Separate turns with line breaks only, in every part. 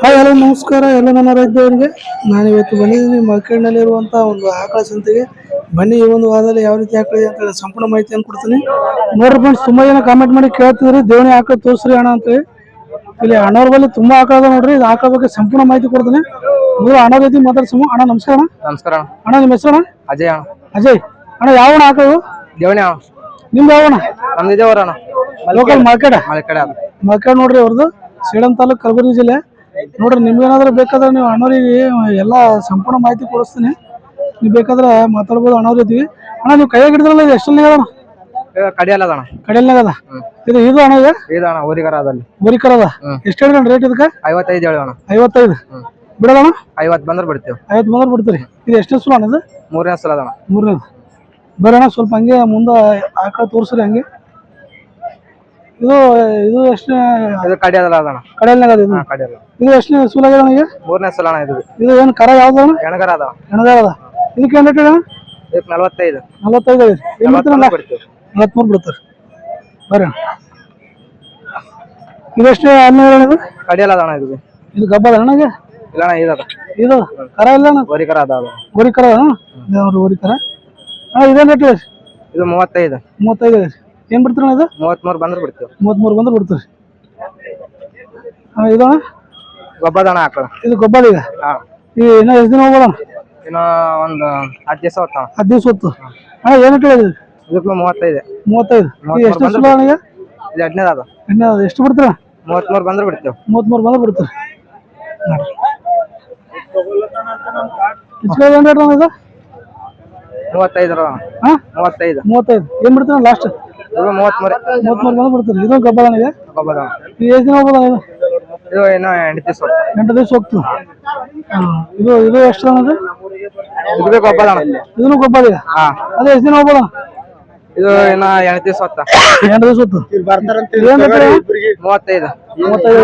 Hi hello ನಮಸ್ಕಾರ. ಎಲ್ಲ ನನ್ನ ರೈತರಿಗೆ ನಾನು ಇವತ್ತು ಬಂದಿದ್ದೀನಿ ಮಲ್ಕಂಡಲ್ಲಿರುವಂಥ ಒಂದು ಆಕಳ ಸಂತೆಗೆ. ಬನ್ನಿ ಈ ಒಂದು ವಾರದಲ್ಲಿ ಯಾವ ರೀತಿ ಆಕಳ ಇದೆ ಅಂತ ಹೇಳಿ ಸಂಪೂರ್ಣ ಮಾಹಿತಿಯನ್ನು ಕೊಡ್ತೀನಿ. ನೋಡ್ರಿ ಫ್ರೆಂಡ್ಸ್ ತುಂಬಾ ಜನ ಕಾಮೆಂಟ್ ಮಾಡಿ ಕೇಳ್ತಿದ್ರಿ ದೇವಣಿ ಆಕಳ ತೋರಿಸ್ರಿ ಅಣ್ಣ ಅಂತೇಳಿ ಇಲ್ಲಿ ಅಣ್ಣವ್ರ ಬಳಿ ತುಂಬಾ ಆಕಳ ಅದ ನೋಡ್ರಿ. ಇದು ಆಕಳ ಬಗ್ಗೆ ಸಂಪೂರ್ಣ ಮಾಹಿತಿ ಕೊಡ್ತೀನಿ. ಮೊದಲು ಅಣ್ಣ ರೀತಿ ಮಾತಾಡ್ಸಮ ಅಣ್ಣ ನಮಸ್ಕಾರ ಅಣ್ಣ.
ನಮಸ್ಕಾರ ಅಣ್ಣ.
ನಿಮ್ಮ ಹೆಸರು ಅಣ್ಣ?
ಅಜಯ್ ಅಣ್ಣ.
ಅಜಯ್. ಅಣ್ಣ ಯಾವ ಅಣ್ಣ ಆಕಳು?
ದೇವಣಿ ಅಣ್ಣ.
ನಿಮ್ದು ಯಾವ ಅಣ್ಣ?
ನಮ್ದು ಅಣ್ಣ
ಲೋಕಲ್ ಮಾರ್ಕೆಟ್ ಮಾರ್ಕೆಟ್ ನೋಡ್ರಿ ಅವ್ರದ್ದು. ಸೇಡಂ ತಾಲೂಕ್ ಕಲಬುರಗಿ ಜಿಲ್ಲೆ. ನೋಡ್ರಿ ನಿಮ್ಗೇನಾದ್ರೂ ಬೇಕಾದ್ರೆ ನೀವು ಅಣ್ಣವ್ರಿಗೆ ಎಲ್ಲ ಸಂಪೂರ್ಣ ಮಾಹಿತಿ ಕೊಡಿಸ್ತೀನಿ. ನೀವು ಬೇಕಾದ್ರೆ ಮಾತಾಡ್ಬೋದು ಅಣ್ಣವ್ರ ಜೊತೆಗೆ. ಅಣ್ಣ ನೀವು ಕೈಯಾಗ ಹಿಡಿದ್ರಲ್ಲ ಇದು ಎಷ್ಟಲ್ಲಿ
ಕಡಿಯಲ್ಲ ಅದ ಅಣ್ಣ
ಕಡೆಯಲ್ನಾಗ ಅದ ಇದು ಇದು ಅಣ್ಣ ಇದು?
ಇದು ಅಣ್ಣ
ಬರಿಕರ ಅದ ಎಷ್ಟು ಹೇಳಿದ್ರಿ ರೇಟ್ ಇದಕ್ಕೆ?
ಐವತ್ತೈದು ಹೇಳಿ ಅಣ್ಣ
ಐವತ್ತೈದು ಬಿಡೋದಣ್ಣ?
ಐವತ್ತು ಬಂದ್ರೆ ಬಿಡ್ತೀವಿ.
ಐವತ್ತು ಬಂದ್ರೆ ಬಿಡ್ತೀರಿ. ಇದು ಎಷ್ಟನೇ ಸುಲ ಅಣ್ಣ ಇದು?
ಮೂರನೇ ಸಲ ಅಣ್ಣ
ಮೂರನೇದು. ಬರೋಣ ಸ್ವಲ್ಪ ಹಂಗೆ ಮುಂದೆ ಆಕಳ ತೋರಿಸ್ರಿ ಹಂಗೆ. ಇದು ಇದು ಎಷ್ಟು
ಇದು ಕಡಿಯಲ್ಲ ಅದ
ಕಡೆಯಲ್ನಾಗ ಅದ ಇದು? ಇದು ಎಷ್ಟು ಸುಲ ಆಗ್ಯದ ಅಣ್ಣ ಈಗ?
ಮೂರನೇ ಸಲ ಅಣ್ಣ ಇದು.
ಇದು ಏನು ಕರ ಯಾವ್ದು ಅಣ್ಣ?
ಎಣಗರ ಅದ.
ಹೆಣಗಾರದ ಇದಕ್ಕೆ ಏನು ರೇಟ್ ಅಣ್ಣ?
ಇದಕ್ಕೆ ನಲವತ್ತೈದು.
ನಲವತ್ತೈದು ಐದು. ಏನು ಬಿಡ್ತೀರಲ್ಲ
ನಲವತ್ತು ಬಿಡ್ತೀವಿ.
ನಲವತ್ಮೂರು ಬಿಡ್ತಾರೆ. ಬರ್ರಿ ಅಣ್ಣ. ಇದೆಷ್ಟು ಹನ್ನೆರಡು ಇದು?
ಕಡಿಯಲ್ಲ ಅದ ಅಣ್ಣ ಇದು.
ಇದು ಗಬ್ಬದ ಅಣ್ಣಗೆ
ಇಲ್ಲ ಅಣ್ಣ ಇದದ
ಇದು ಕರ ಇಲ್ಲ ಅಣ್ಣ?
ಅದ ಅದು.
ಗೋರಿ ಕರ ಅಣ್ಣ? ಇದು ಇದೇನು ರೇಟ್ ಇದೆ?
ಇದು ಮೂವತ್ತೈದು.
ಮೂವತ್ತೈದು ಐದು. ಏನು ಬಿಡ್ತೀರಣ ಇದು?
ಮೂವತ್ಮೂರು ಬಂದ್ರೆ ಬಿಡ್ತೀವಿ.
ಮೂವತ್ಮೂರು ಬಂದ್ರೆ ಬಿಡ್ತೀರಿ. ಅಣ್ಣ ಇದು ಅಣ್ಣ
ಗೊಬ್ಬರದ ಅಣ್ಣ ಹಾಕಳ
ಇದು ಗೊಬ್ಬರ ಈಗ?
ಹಾ.
ಈ ಇನ್ನೂ ಎಷ್ಟು ದಿನ ಹೋಗೋಣ
ಇನ್ನು ಒಂದು ಹತ್ತು ದಿವಸ ಹೊತ್ತ
ಹತ್ತು ದಿವಸ ಹೊತ್ತು. ಅಣ್ಣ ಏನು ಕೇಳಿದ್ರಿ ಇದೆ
ಇದಕ್ಕೂ ಮೂವತ್ತೈದು.
ಮೂವತ್ತೈದು. ಎಷ್ಟು ವರ್ಷ ಈಗ?
ಇದು ಹದಿನೈದು ಅದ.
ಅದು ಎಷ್ಟು ಬಿಡ್ತೀರ
ಮೂವತ್ಮೂರು ಬಂದ್ರೆ ಬಿಡ್ತೀವಿ.
ಮೂವತ್ಮೂರು ಬಂದ್ರೆ ಬಿಡ್ತೀರಿ. ಏನು ರೇಟ್ ಇದು?
ಮೂವತ್ತೈದು ಅದ ಅಣ್ಣ.
ಹಾಂ
ಮೂವತ್ತೈದು.
ಮೂವತ್ತೈದು. ಏನು ಬಿಡ್ತೀರ ಲಾಸ್ಟ್?
ಇದು ಮೂವತ್ತ್ಮೂರು
ಮೂವತ್ತ್ಮೂರು ಬಂದು ಬಿಡ್ತೀರಿ ಇದು ಗಬ್ಬಳನಿಗೆ
ಗೊಬ್ಬರದ
ಇದು? ಎಷ್ಟು ದಿನ. ಹೋಗ್ಬೋದ ಇದು?
ಇದು ಇನ್ನು ಎಂಟು ದಿವಸ
ಎಂಟು ದಿವಸ ಹೋಗ್ತು ಇದು ಇದು ಎಷ್ಟು
ಗೊಬ್ಬರ ಅಣ್ಣ
ಇದನ್ನು ಗೊಬ್ಬರ ಈಗ
ಹಾ.
ಅದು ಎಷ್ಟು ದಿನ ಹೋಗ್ಬೋದ?
ಇದು ಇನ್ನ ಎಂಟು ದಿವಸ ಹೊತ್ತ
ಎಂಟು ದಿವಸ ಹೊತ್ತು ಏನು ರೇಟ್
ಮೂವತ್ತೈದು.
ಮೂವತ್ತೈದು.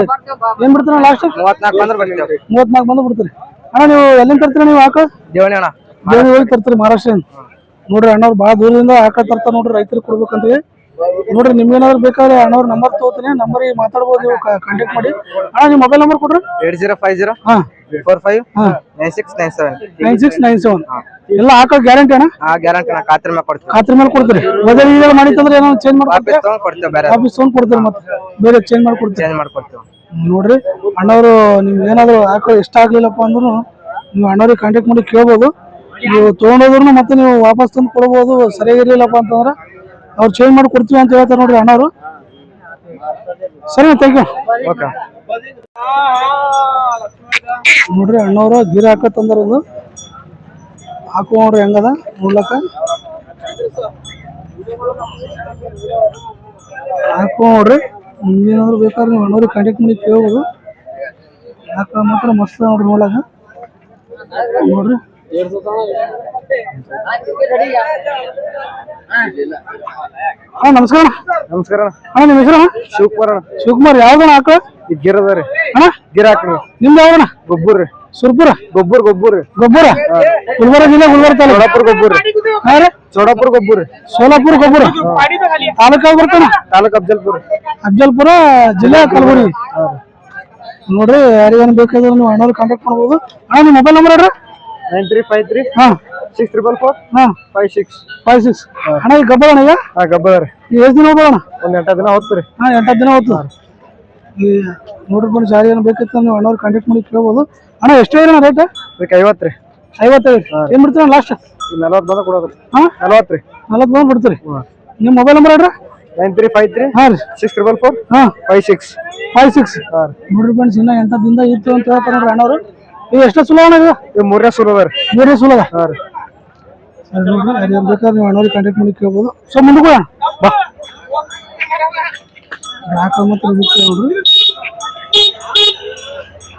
ಏನು ಬಿಡ್ತೀರ ಲಾಸ್ಟ್
ಮೂವತ್ನಾಲ್ಕು ಬಂದ್ರೆ ಬರ್ತೀವಿ.
ಮೂವತ್ನಾಲ್ಕು ಬಂದು ಬಿಡ್ತೀರಿ. ಅಣ್ಣ ನೀವು ಎಲ್ಲಿಂದ ತರ್ತೀರ ನೀವು ಆಕಳ
ದೇವಣಿ ಅಣ್ಣ.
ದೇವಣಿ ಹೋಗಿ ತರ್ತೀರಿ ಮಹಾರಾಷ್ಟ್ರದಿಂದ. ನೋಡ್ರಿ ಅಣ್ಣವ್ರು ಭಾಳ ದೂರದಿಂದ ಹಾಕ ತರ್ತಾರ ನೋಡ್ರಿ ರೈತರಿಗೆ ಕೊಡ್ಬೇಕಂತೀವಿ ನೋಡ್ರಿ ನಿಮ್ಗೇನಾದ್ರು ಬೇಕಾದ್ರೆ ಅಣ್ಣವ್ರ ನಂಬರ್ ತಗೋತೀನಿ ನಂಬರಿಗೆ ಮಾತಾಡ್ಬೋದು ನೀವು ಕಾಂಟ್ಯಾಕ್ಟ್ ಮಾಡಿ. ಅಣ್ಣ ನಿಮ್ಮ ಮೊಬೈಲ್ ನಂಬರ್ ಕೊಡ್ರಿ.
ಏಟ್ ಜೀರೋ ಫೈವ್ ಜೀರೋ
ಹಾಂ.
Four five nine six nine seven.
Nine six nine seven. ಎಲ್ಲ ಹಾಕೋ ಗ್ಯಾರಂಟಿ ಅಣ್ಣ?
ಆ ಗ್ಯಾರಂಟಿ ನಾ ಖಾತ್ರಿ ಮೇಲೆ ಕೊಡ್ತೀವಿ
ಖಾತ್ರಿ ಮೇಲೆ ಕೊಡ್ತೀರಿ. ಮೊದಲು ಈಗ ಮಾಡಿತ್ತಂದ್ರೆ ಏನೋ ಚೇಂಜ್
ಮಾಡ್ಕೊಡ್ತೀವಿ ಕೊಡ್ತೀವಿ ಬೇರೆ
ಆಫೀಸ್ ತಗೊಂಡ್ ಕೊಡ್ತೀರಿ ಮತ್ತೆ? ಬೇರೆ ಚೇಂಜ್ ಮಾಡ್ಕೊಡ್ತೀವಿ
ಚೇಂಜ್ ಮಾಡ್ಕೊಡ್ತೀವಿ.
ನೋಡ್ರಿ ಅಣ್ಣವರು ನಿಮ್ಗೆ ಏನಾದ್ರು ಹಾಕೋ ಇಷ್ಟ ಆಗ್ಲಿಲ್ಲಪ್ಪ ಅಂದ್ರೂ ನೀವು ಅಣ್ಣವ್ರಿಗೆ ಕಾಂಟ್ಯಾಕ್ಟ್ ಮಾಡಿ ಕೇಳ್ಬೋದು. ನೀವು ತೊಗೊಂಡೋದ್ರು ಮತ್ತೆ ನೀವು ವಾಪಸ್ ತಂದು ಕೊಡ್ಬೋದು ಸರಿಯಾಗಿರ್ಲಿಲ್ಲಪ್ಪ ಅಂತಂದ್ರೆ ಅವ್ರು ಚೇಂಜ್ ಮಾಡಿ ಕೊಡ್ತೀವಿ ಅಂತ ಹೇಳ್ತಾರೆ ನೋಡ್ರಿ ಅಣ್ಣವರು. ಸರಿ ಥ್ಯಾಂಕ್ ಯು
ಓಕೆ
ನೋಡ್ರಿ ಅಣ್ಣವ್ರು ಗಿರ ಹಾಕ ತಂದ್ರೆ. ಹಾಕು ನೋಡ್ರಿ ಹೆಂಗದ ನೋಡ್ಲಕ್ಕ ಹಾಕು ನೋಡ್ರಿ. ನಿಮ್ಗೇನಾದ್ರು ಬೇಕಾದ್ರೆ ನೀವು ಅಣ್ಣವ್ರಿಗೆ ಕಾಂಟ್ಯಾಕ್ಟ್ ಮಾಡಿ ಕೇಳ್ಬೋದು. ಹಾಕ ಮಾತ್ರ ಮಸ್ತ್ ನೋಡ್ರಿ ನೋಡ್ಲಾಗ ನೋಡ್ರಿ. ಹಾ ನಮಸ್ಕಾರ
ನಮಸ್ಕಾರ
ಅಣ್ಣ. ನಿಮ್ಮ ಹೆಸರು
ಶಿವಕುಮಾರ್ ಅಣ್ಣ.
ಶಿವಕುಮಾರ್ ಯಾವ್ದಣ್ಣ ಹಾಕೋ
ಈ ಗಿರ್ ಅದ ರೀ.
ಅಣ್ಣ?
ಗಿರ್ ಹಾಕ್ರಿ
ನಿಮ್ದು ಯಾವಣ್ಣ
ಗೊಬ್ಬರ ರೀ.
ಸುರ್ಪುರ?
ಗೊಬ್ಬರ ಗೊಬ್ಬರ ರೀ.
ಗೊಬ್ಬರ? ಗುಲ್ಬರ್ಗ ಜಿಲ್ಲೆ ಗುಲ್ಬರ್ಗ ತಾಲೂಕು?
ಚೋಡಾಪುರ ಗೊಬ್ಬರ ರೀ.
ಹಾ ರೀ.
ಚೋಡಾಪುರ ಗೊಬ್ಬರ ರೀ.
ಸೋಲಾಪುರ ಗೊಬ್ಬರ? ತಾಲೂಕು ಯಾವ್ದು ಬರ್ತಾನ
ತಾಲೂಕ್ ಅಬ್ಜಲ್ಪುರ
ಅಬ್ಜಲ್ಪುರ ಜಿಲ್ಲೆ ಕಲಬುರಗಿ. ನೋಡ್ರಿ ಯಾರಿಗೇನು ಬೇಕಾದ್ರೆ ನೀವು ಅಣ್ಣವ್ರು ಕಾಂಟ್ಯಾಕ್ಟ್ ಮಾಡ್ಬೋದು. ಅಣ್ಣ ನಿಮ್ಮ ಮೊಬೈಲ್ ನಂಬರ್ ಹೇಳ್ರಿ.
ನೈನ್ ತ್ರೀ ಫೈವ್ ತ್ರೀ
ಹಾ.
ಸಿಕ್ಸ್ ತ್ರಿಬಲ್ ಫೋರ್
ಹಾ.
ಫೈವ್ ಸಿಕ್ಸ್
ಫೈವ್ ಸಿಕ್ಸ್ ಅಣ್ಣ ಈಗ ಗಬ್ಬರ ಅಣ್ಣ ಈಗ?
ಹಾ ಗಬ್ಬರ ರೀ.
ಎಷ್ಟು ದಿನ ಹೋಗೋಣ
ಒಂದು ಎಂಟು ದಿನ ಹೋಗ್ತು ರೀ.
ಹಾಂ ಎಂಟತ್ತು ದಿನ ಹೋಗ್ತು ಈ ನೋಡ್ರಿ ಬಂದು ಸಾರಿ ಏನು ಬೇಕಿತ್ತು ನೀವು ಅಣ್ಣವ್ರು ಕಾಂಟ್ಯಾಕ್ಟ್ ಮಾಡಿ ಕೇಳ್ಬೋದು. ಅಣ್ಣ ಎಷ್ಟು ಹೇಳಿರಿ ರೇಟ್
ಅದಕ್ಕೆ ಐವತ್ತು ರೀ.
ಐವತ್ತೈದು ಏನು ಬಿಡ್ತೀರ ಲಾಸ್ಟ್
ನಲ್ವತ್ತು ಬಂದ ಕೊಡೋದು
ಹಾಂ?
ನಲ್ವತ್ತು ರೀ.
ನಲ್ವತ್ತು ಬಂದು ಬಿಡ್ತೀರಿ. ನಿಮ್ಮ ಮೊಬೈಲ್ ನಂಬರ್ ಹೇಳ್ರಿ.
ನೈನ್ ತ್ರೀ ಫೈವ್ ತ್ರೀ
ಹಾಂ ರೀ.
ಸಿಕ್ಸ್ ತ್ರಿಬಲ್ ಫೋರ್
ಹಾಂ.
ಫೈವ್ ಸಿಕ್ಸ್
ಫೈವ್ ಸಿಕ್ಸ್
ಹಾಂ ರೀ.
ನೋಡ್ರಿ ಫ್ರೆಂಡ್ಸ್ ಇನ್ನ ಎಂಟದಿಂದ ಇತ್ತು ಅಂತ ಹೇಳ್ತಾರೆ ನೋಡ್ರಿ ಅಣ್ಣವ್ರು. ಇದು ಎಷ್ಟು ಸುಲಭ ಅಣ್ಣ ಇದು?
ಮೂರನೇ ಅದ ರೀ.
ಬೇರೆ ಸುಲಭ.
ಹಾಂ ರೀ.
ಬೇಕಾದ್ರೆ ನೀವು ಅಣ್ಣವ್ರಿಗೆ ಕಾಂಟ್ಯಾಕ್ಟ್ ಮಾಡಿ ಕೇಳ್ಬೋದು. ಸೊ ಮುಂದಕ್ಕೆ ಬಾ. ಮಾತ್ರ ನೋಡ್ರಿ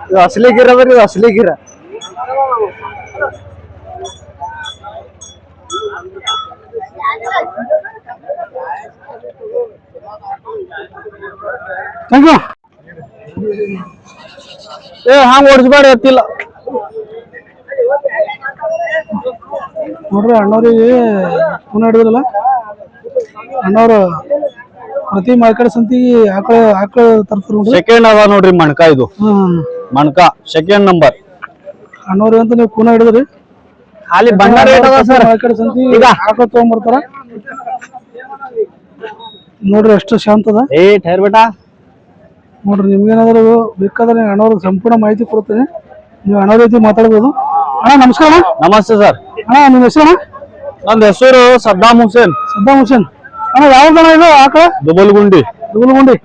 ಇದು ಅಸಲಿ ಗಿರ ಅದ ರೀ ಅಸಲಿ ಗಿರ.
ಥ್ಯಾಂಕ್ ಯು ಏ ಹಂಗೆ ಓಡಿಸ್ಬೇಡ ಎತ್ತಿಲ್ಲ. ನೋಡ್ರಿ ಅಣ್ಣವ್ರಿಗೆ ಫೋನ್ ಹಿಡಿದ್ರಲ್ಲ? ಅಣ್ಣವ್ರು ಪ್ರತಿ ಮಾರ್ಕೆಟ್ ಸಂತಿಗೆ ಆಕಳ ಆಕಳ ತರ್ತಾರ ನೋಡ್ರಿ.
ಸೆಕೆಂಡ್ ಅದ ನೋಡ್ರಿ ಮಣ್ಕ ಇದು.
ಹ್ಮ್
ಮಣ್ಕ ಸೆಕೆಂಡ್ ನಂಬರ್
ಅಣ್ಣವ್ರಿ ಅಂತ ನೀವು ಫೋನ್ ಹಿಡಿದ್ರಿ.
ಖಾಲಿ ಬಣ್ಣ ರೇಟ್ ಅದ ಸರ್.
ಆ ಸಂತಿ ಸಂತಿ ಆಕಳ ತಗೊಂಡ್ಬರ್ತಾರ ನೋಡ್ರಿ ಎಷ್ಟು ಶಾಂತ ಅದ.
ಏ ಠೇರ್ ಬೇಟಾ.
ನೋಡ್ರಿ ನಿಮ್ಗೇನಾದ್ರು ಬೇಕಾದ್ರೆ ಅಣ್ಣವ್ರಿಗೆ ಸಂಪೂರ್ಣ ಮಾಹಿತಿ ಕೊಡ್ತೇನೆ. ನೀವು ಅಣ್ಣವ್ರ ಜೊತೆ ಮಾತಾಡ್ಬೋದು. ಅಣ್ಣ ನಮಸ್ಕಾರ ಅಣ್ಣ.
ನಮಸ್ತೆ ಸರ್.
ಅಣ್ಣ ನಿಮ್ಮ ಹೆಸರು ನನ್ನ
ನಂದು ಹೆಸರು ಸದ್ದಾಮ್ ಹುಸೇನ್.
ಸದ್ದಾಮ್ ಹುಸೇನ್. ಅಣ್ಣ ಯಾವ್ದಣ್ಣ ಇದು? ಆಕಳ
ದುಬಲ್ಗುಂಡಿ.
ದುಬಲ್ಗುಂಡಿ.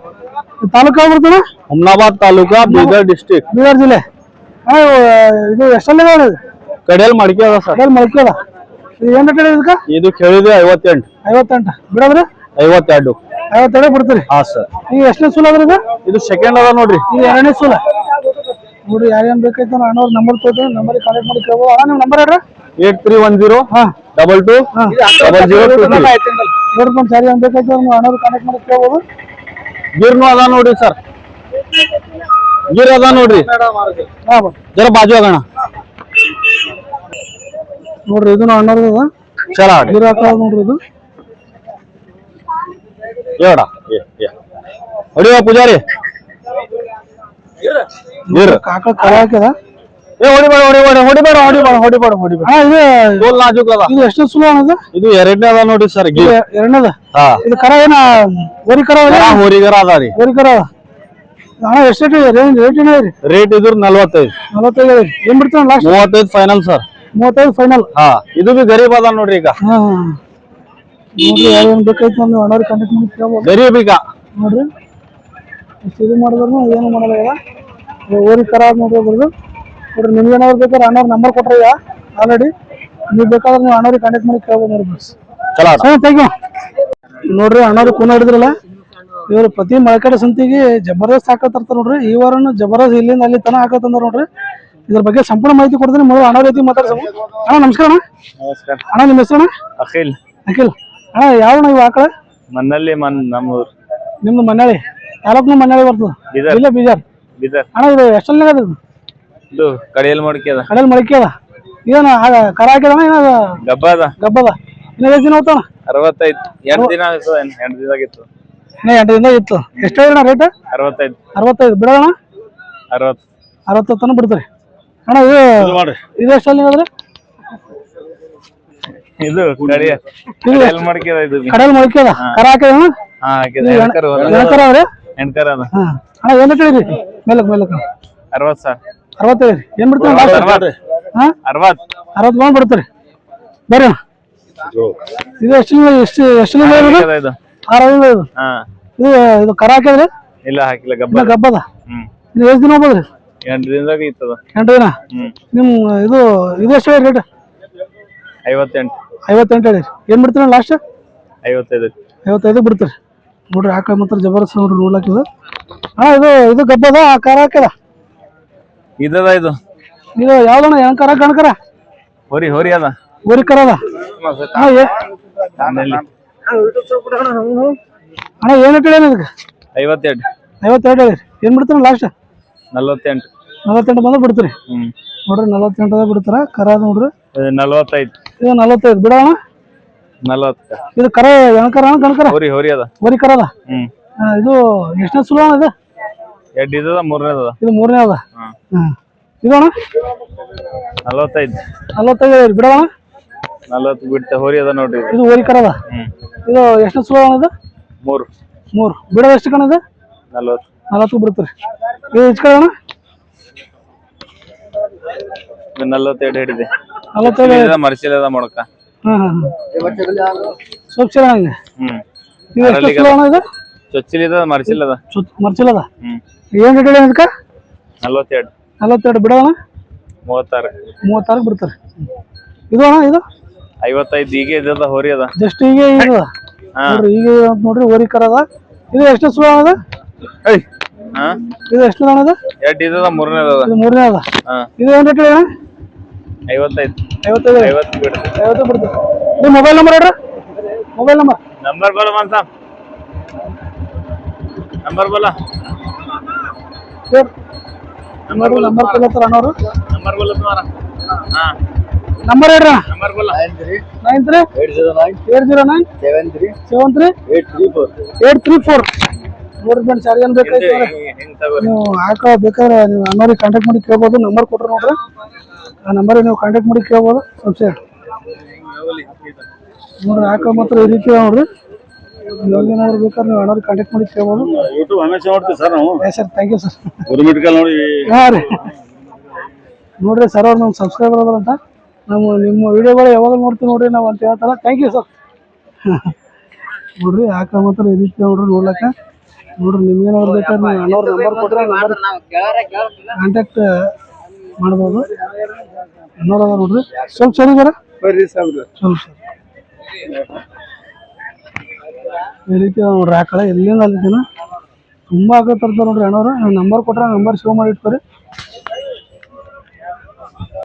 ತಾಲೂಕು ಯಾವ ಬರ್ತಣ್ಣ
ಹುಮ್ನಾಬಾದ್ ತಾಲೂಕಾ ಬೀದರ್ ಡಿಸ್ಟಿಕ್
ಬೀದರ್ ಜಿಲ್ಲೆ. ಅಣ್ಣ ಇದು ಎಷ್ಟಲ್ಲಿ ಇದು?
ಕಡಿಯಲ್ ಮಡಿಕೆ ಅದ ಸರ್.
ಕಡೆಯಲ್ಲಿ ಮಡಿಕೆ ಅದ. ಇದು ಏನು ಕಡೆ ಇದಕ್ಕೆ?
ಇದು ಕೇಳಿದ್ರೆ ಐವತ್ತೆಂಟು.
ಐವತ್ತೆಂಟು. ಬಿಡೋದ್ರಿ?
ಐವತ್ತೆರಡು.
ಐವತ್ತೆರಡು ಬಿಡ್ತೀರಿ.
ಹಾ ಸರ್.
ಈಗ ಎಷ್ಟನೇ ಸೂಲ ಅದ್ರ ಇದು
ಇದು ಸೆಕೆಂಡ್ ಅದ ನೋಡ್ರಿ.
ಇದು ಎರಡನೇ ಸೂಲ. ನೋಡ್ರಿ ಯಾರೇನು ನಾನು ಅಣ್ಣವ್ರ ನಂಬರ್ ತೊಗೊತೀನಿ ನಂಬರ್ ಕಾಂಟ್ಯಾಕ್ಟ್ ಮಾಡಿ ಕೇಳ್ಬೋದು. ಅಣ್ಣ ನಿಮ್ಮ ನಂಬರ್ ಹೇಳ್ರಿ
ಏಟ್ ತ್ರೀ ಒನ್ ಜೀರೋ
ಹಾಂ.
ಡಬಲ್ ಟು ಡಬಲ್ ಜೀರೋ
ಸಾರಿ ಮಾಡಿ ಕೇಳ್ಬೋದು.
ಗಿರ್ನು ಅದ ನೋಡ್ರಿ ಸರ್. ಗಿರ್ ಅದ ನೋಡ್ರಿ.
ಬಾ.
ಜರ ಬಾಜು ಆಗೋಣ.
ನೋಡ್ರಿ ಇದು ಅಣ್ಣವ್ರದ್ದು ಅದ.
ಚಲ
ನೀರು ಹಾಕೋದು ನೋಡ್ರಿ ಇದು.
ಏಡ ಹೊಡಿವ ಪೂಜಾರಿ? ಗಿರ್.
ಕಾಕ ಕರ ಹಾಕ್ಯದ.
ಏ ಹೊಡಿಬೇಡ ಹೊಡಿಬೇಡ ಹೊಡಿಬೇಡ ಹೊಡಿಬೇಡ ಹೊಡಿಬೇಡ ಹೊಡಿಬೇಡ
ಅಣ್ಣ ಇದು
ತೋಲ್ ನಾಜೂಕ್ ಅದ.
ಇದು ಎಷ್ಟು ಸೂಲ ಅಣ್ಣ ಇದು?
ಎರಡನೇ ಅದ ನೋಡಿ ಸರ್
ಎ- ಎರಡನೇದ?
ಹಾ.
ಇದು ಕರ ಏನ ಓರಿ ಕರ ಅದ?
ಹೋರಿಗರ ಅದ ರೀ.
ಓರಿ ಕರ ಅದ? ಅಣ್ಣ ಎಷ್ಟು ರೇಂಜ್ ರೇಟ್ ಏನ ರೀ
ರೇಟ್ ಇದ್ರ ನಲ್ವತ್ತೈದು.
ನಲವತ್ತೈದು ಏನು ಏನ್ ಬಿಡ್ತಾನ ಲಾಸ್ಟ್
ಮೂವತ್ತೈದು ಫೈನಲ್ ಸರ್
ಮೂವತ್ತೈದು ಫೈನಲ್
ಹಾ ಇದು ಬಿ ಗರೀಬ್ ಅದ ನೋಡ್ರಿ ಈಗ.
ಹಾ ನೋಡ್ರಿ ಬೇಕಾಯ್ತು ಅಂದ್ರೆ ಅಣ್ಣವ್ರಿಗೆ ಕಾಂಟ್ಯಾಕ್ಟ್ ಮಾಡಿ ಕೇಳ್ಬೋದು.
ಗರೀಬ್ ಈಗ.
ನೋಡ್ರಿ. ಇದು ಮಾಡಿದ್ರು ಏನು ಮಾಡಲ್ಲ ಓರಿ ಕರ ನೋಡ್ರಿ ನೋಡ್ರಿ ನಿಮ್ಗೆ ಏನಾದ್ರು ಬೇಕಾದ್ರೆ ಅಣ್ಣವ್ರ ನಂಬರ್ ಕೊಟ್ರಿ ಈಗ ಆಲ್ರೆಡಿ ನೀವು ಬೇಕಾದ್ರೆ ನೀವು ಅಣ್ಣವ್ರಿಗೆ ಕಾಂಟ್ಯಾಕ್ಟ್ ಮಾಡಿ ಕೇಳ್ಬೋದು ನೋಡಿ ಬಸ್
ಚಲ
ಥ್ಯಾಂಕ್ ಯು ನೋಡ್ರಿ ಅಣ್ಣವ್ರು ಕೂನ ಹಿಡಿದ್ರಲ್ಲ ಇವರು ಪ್ರತಿ ಮಳಕಡೆ ಸಂತಿಗೆ ಜಬರ್ದಸ್ತ್ ಹಾಕತ್ತರ್ತಾರ ನೋಡ್ರಿ. ಈ ವಾರನು ಜಬರ್ದಸ್ತ್ ಇಲ್ಲಿಂದ ಅಲ್ಲಿ ತನ ಹಾಕತ್ತಂದ್ರ ನೋಡ್ರಿ. ಇದ್ರ ಬಗ್ಗೆ ಸಂಪೂರ್ಣ ಮಾಹಿತಿ ಕೊಡ್ತೀನಿ. ಮೊದಲು ಅಣ್ಣ ರೀತಿ ಮಾತಾಡ್ಸೋಣ. ಅಣ್ಣ ನಮಸ್ಕಾರ ಅಣ್ಣ.
ನಮಸ್ಕಾರ.
ಅಣ್ಣ ನಿಮ್ಮ ಹೆಸರು ಅಣ್ಣ?
ಅಖಿಲ್.
ಅಖಿಲ್. ಅಣ್ಣ ಯಾವ ಅಣ್ಣ ಇವು ಆಕಳ
ಮನ್ನಲ್ಲಿ ಮನ್ ನಮ್ಮೂರ್.
ನಿಮ್ದು ಮನ್ಯಾಳಿ. ತಾಲೂಕ್ನು ಮನ್ಯಾಳಿ ಬರ್ತದೆ. ಇಲ್ಲ
ಬೀದರ್.
ಅಣ್ಣ ಇದು ಎಷ್ಟಲ್ನಾಗ ಅದ ಇದು
ಕಡೆಯಲ್ಲಿ ಕಡಿಯಲ್ ಮಡಿಕೆ ಅದ.
ಕಡಲ್ ಮೊಳಕೆ ಅದ. ಏನು ಕರ ಹಾಕಿದಣ ಏನ ಅದ?
ಗಬ್ಬ ಅದ.
ಗಬ್ಬದ ಇನ್ನ ಎಷ್ಟು ದಿನ ಹೋಗ್ತಾನ?
ಅರವತ್ತೈದು ಎಂಟು ದಿನ ಆಗಿತ್ತು ಎಂಟು ದಿನದಾಗಿತ್ತು
ಇನ್ನ ಎಂಟು ದಿನ ಇತ್ತು. ಎಷ್ಟು ಹೇಳಿಣ್ಣ ರೇಟ್
ಅರವತ್ತೈದು.
ಅರವತ್ತೈದು. ಬಿಡೋಣ
ಅರವತ್ತು.
ಅರವತ್ತು ತನಕ ಬಿಡ್ತಾರೆ. ಅಣ್ಣ ಇದು
ಮಾಡ್ರಿ.
ಇದು ಎಷ್ಟಲ್ಲಿ ಹೇಳಿದ್ರೆ
ಇದು ಕಡಿಯ ಕಡಿಯಲ್ ಮಡಿಕೆ ಅದ ಇದು.
ಕಡಲ್ ಮೊಳಕೆ ಅದ. ಕರ ಹಾಕಿದ
ಹಾ ಹಾಕಿದೆ.
ಅವ್ರೆ
ಎಣ್ಕರ್ ಅದ?
ಹಾ. ಅಣ್ಣ ಏನು ಹೇಳಿರಿ ಮೇಲಕ್ ಮೇಲಕ್
ಅರವತ್ತು ಸರ್
ಅರವತ್ತೈದು ಏನ್ ಬಿಡ್ತಾರೆ? ಹಾ?
ಅರವತ್ತು.
ಅರವತ್ತು ಬಂದು ಬಿಡ್ತಾರೆ. ಬರ್ರಿ ಇದು ಎಷ್ಟು ಎಷ್ಟು ಎಷ್ಟು ಇದು. ಆರು ಇದು?
ಹಾ.
ಇದು ಇದು ಕರ ಹಾಕಿದ್ರೆ
ಇಲ್ಲ ಹಾಕಿಲ್ಲ ಗಬ್ಬ.
ಇಲ್ಲ
ಅದ.
ಗಬ್ಬದ?
ಹ್ಮ್.
ಇದು ಎಷ್ಟು ದಿನ ಹೋಗ್ಬೋದ್ರಿ?
ಎಂಟು ದಿನದಾಗ ಇತ್ತದ
ಎಂಟು ದಿನ?
ಹ್ಮ್.
ನಿಮ್ ಇದು ಇದು ಎಷ್ಟು ಹೇಳಿ ರೇಟ್
ಐವತ್ತೆಂಟು.
ಐವತ್ತೆಂಟು ಹೇಳಿರಿ ಏನ್ ಬಿಡ್ತೀರ ಲಾಸ್ಟ್
ಐವತ್ತೈದು.
ಐವತ್ತೈದು ಬಿಡ್ತೀರಿ. ನೋಡ್ರಿ ಆಕಳ ಮಾತ್ರ ಜಬರ್ದಸ್ತ್ ನೋಡ್ರಿ ನೋಡ್ಲಾಕಿದ ಹಾ ಇದು ಇದು ಗಬ್ಬದ ಆ ಕರ ಹಾಕದ
ಇದದ ಇದು?
ಇದು ಯಾವ್ದಣ್ಣ? ಹೆಣ್ಕರ ಕಣಕರ
ಹೊರಿ ಹೊರಿ ಅದ.
ಹೊರಿ ಕರ ಅದ? ಅಣ್ಣ ಏ- ಅಣ್ಣ ಏನ್ ಹೇಳಿ ಇದಕ್ಕೆ?
ಐವತ್ತೆರಡು
ಐವತ್ತೆರಡು ಹೇಳಿರಿ ಏನ್ ಬಿಡ್ತೀರ ಲಾಸ್ಟ್
ನಲ್ವತ್ತೆಂಟು.
ನಲವತ್ತೆಂಟು ಬಂದ ಬಿಡ್ತೀರಿ. ನೋಡ್ರಿ ನಲ್ವತ್ತೆಂಟದ ಬಿಡ್ತಾರ ಕರ ಅದ ನೋಡ್ರಿ.
ನಲ್ವತ್ತೈದು ನಲವತ್ತೈದು.
ಇದು ನಲವತ್ತೈದು. ಬಿಡೋಣ
ನಲವತ್ತ.
ಇದು ಕರ ಹೆಣ್ಕರ ಅಣ್ಣ ಕಣಕರ
ಹೊರಿ ಹೊರಿ ಅದ.
ಹೊರಿ ಕರ ಅದ?
ಹ್ಮ್.
ಆ, ಇದು ಎಷ್ಟನೇ ಸುಲಭ ಅಣ್ಣ ಇದು?
ಎರಡು ಇದದ ಮೂರನೇದ
ಇದು ಮೂರನೇ ಅದ? ಅಣ್ಣ
ನಲವತ್ತೈದು.
ಬಿಡೋಣ.
ನಲವತ್ತು ಬಿಡ್ತೆ ಹೊರಿ ಅದ ನೋಡ್ರಿ. ಇದು.
ಹೋರಿ ಅದ? ಇದು ಎಷ್ಟು ಇದು?
ಮೂರು.
ಮೂರು. ಬಿಡೋದು ಎಷ್ಟು ಕಣದ ಇದು?
ನಲವತ್ತು.
ನಲವತ್ತು ಬಿಡ್ತೀರಿ ಎಷ್ಟು
ನಲವತ್ತೆರಡು ಹಿಡಿದೆ.
ನಲವತ್ತೈದು
ಮರ್ಸಿಲದ
ಸ್ವಲ್ಪ
ಹ್ಮ್.
ಇದು ಎಷ್ಟು ಸುಲು ಅಣ್ಣ ಇದು?
ಚೊಚ್ಚಿಲಿದ ಮರ್ಸಿಲದ
ಚುತ್ ಮರ್ಚಿಲ್ಲದ
ಹ್ಮ್.
ಏನು ರೇಟ್ ಹೇಳಿ ಅದಕ್ಕೆ?
ನಲ್ವತ್ತೆರಡು.
ನಲವತ್ತೆರಡು ಬಿಡೋಣ?
ಮೂವತ್ತಾರು.
ಮೂವತ್ತಾರು ಬಿಡ್ತಾರೆ. ಇದು ಅಣ್ಣ ಇದು?
ಐವತ್ತೈದು ಈಗ ಇದದ ಹೋರಿ ಅದ.
ಜಸ್ಟ್ ಈಗ.
ಹಾ.
ನೋಡ್ರಿ ಈಗ ಇದೆ ನೋಡ್ರಿ ಹೋರಿ ಕರ ಅದ. ಇದು ಎಷ್ಟು ಸುಲಭ ಅದ?
ಏಯ್. ಹಾ?
ಇದು ಎಷ್ಟು ಅಣ್ಣ ಅದ?
ಎರಡು ಇದದ ಮೂರನೇ ಅದ.
ಇದು ಮೂರನೇ ಅದ.
ಹಾ.
ಇದು ಏನು ರೇಟ್ ಹೇಳಿ ಅಣ್ಣ?
ಐವತ್ತೈದು.
ಐವತ್ತೈದು.
ಐವತ್ತು ಬಿಡು
ಐವತ್ತು ಬಿಡ್ತಾರೆ. ನಿಮ್ಮ ಮೊಬೈಲ್ ನಂಬರ್ ಹೇಳ್ರಿ. ಮೊಬೈಲ್ ನಂಬರ್
ನಂಬರ್ ಬೋಲ ಮನ್ಸ ನಂಬರ್ ಬೋಲ
ನಂಬರ್ ನಂಬರ್ ಅಣ್ಣವ್ರು
ನಂಬರ್ ಬೋಲ ತುಮಾರ
ನಂಬರ್ ಹೇಳ್ರಿ
number
nine three eight zero nine seven three
eight three four
eight three four ನೋಡ್ರಿ ಫ್ರೆಂಡ್ಸ್ ಯಾರಿಗೇನು ಬೇಕಾಯ್ತು ಅಂದ್ರೆ ನೀವು ಹಾಕೋ ಬೇಕಾದ್ರೆ ನೀವು ಅಣ್ಣವ್ರಿಗೆ ಕಾಂಟ್ಯಾಕ್ಟ್ ಮಾಡಿ ಕೇಳ್ಬೋದು. ನಂಬರ್ ಕೊಟ್ರೆ ನೋಡ್ರಿ. ಆ ನಂಬರಿಗೆ ನೀವು ಕಾಂಟ್ಯಾಕ್ಟ್ ಮಾಡಿ ಕೇಳ್ಬೋದು. ಸಂಶಯ. ನೋಡ್ರಿ ಹಾಕೋ ಮಾತ್ರ ಈ ರೀತಿ ನೋಡ್ರಿ. ನಿಮ್ಗೇನಾದ್ರು ಬೇಕಾದ್ರೆ ನೀವು ಅಣ್ಣವ್ರಿಗೆ ಕಾಂಟ್ಯಾಕ್ಟ್ ಮಾಡಿ ಕೇಳ್ಬೋದು.
ಯೂಟ್ಯೂಬ್ ಹಮೇಶ ನೋಡ್ತೀವಿ ಸರ್ ನಾವು.
Yes sir thank you sir
Gurumitkal ನೋಡಿ.
ಹಾಂ ರೀ. ನೋಡ್ರಿ ಸರ್ ಅವ್ರು ನಮ್ಮ ಸಬ್ಸ್ಕ್ರೈಬರ್ ಅದಾರಂತ ನಮ್ಮ ನಿಮ್ಮ ವಿಡಿಯೋಗಳು ಯಾವಾಗ ನೋಡ್ತೀವಿ ನೋಡ್ರಿ ನಾವು ಅಂತ ಹೇಳ್ತಾರ. ಥ್ಯಾಂಕ್ ಯು ಸರ್ ನೋಡ್ರಿ ಆಕಳ ಮಾತ್ರ ಇದಕ್ಕೆ ನೋಡ್ರಿ ನೋಡ್ಲಕ್ಕ. ನೋಡ್ರಿ ನಿಮ್ಗೇನಾದ್ರು ಬೇಕಾದ್ರೆ ನೀವು ಅಣ್ಣವ್ರ ನಂಬರ್ ಕೊಟ್ಟರೆ ನಂಬರ್ ಕಾಂಟ್ಯಾಕ್ಟ್ ಮಾಡ್ಬೋದು. ಅಣ್ಣವ್ರ ನೋಡ್ರಿ. ಸ್ವಲ್ಪ ಸರಿ ಸರ್?
ಬರ್ರಿ ಸಾಬ್ರ
ಸ್ವಲ್ಪ ಸರಿ. ಈ ರೀತಿ ನೋಡ್ರಿ ಆಕಳ ಎಲ್ಲಿಂದ ಅಲ್ಲಿ ತುಂಬ ಆಕಳ ತರ್ತಾರೆ ನೋಡ್ರಿ ಅಣ್ಣವ್ರು. ನಂಬರ್ ಕೊಟ್ಟರೆ ನಂಬರ್ ಶೋ ಮಾಡಿ ಇಟ್ಕೊರಿ.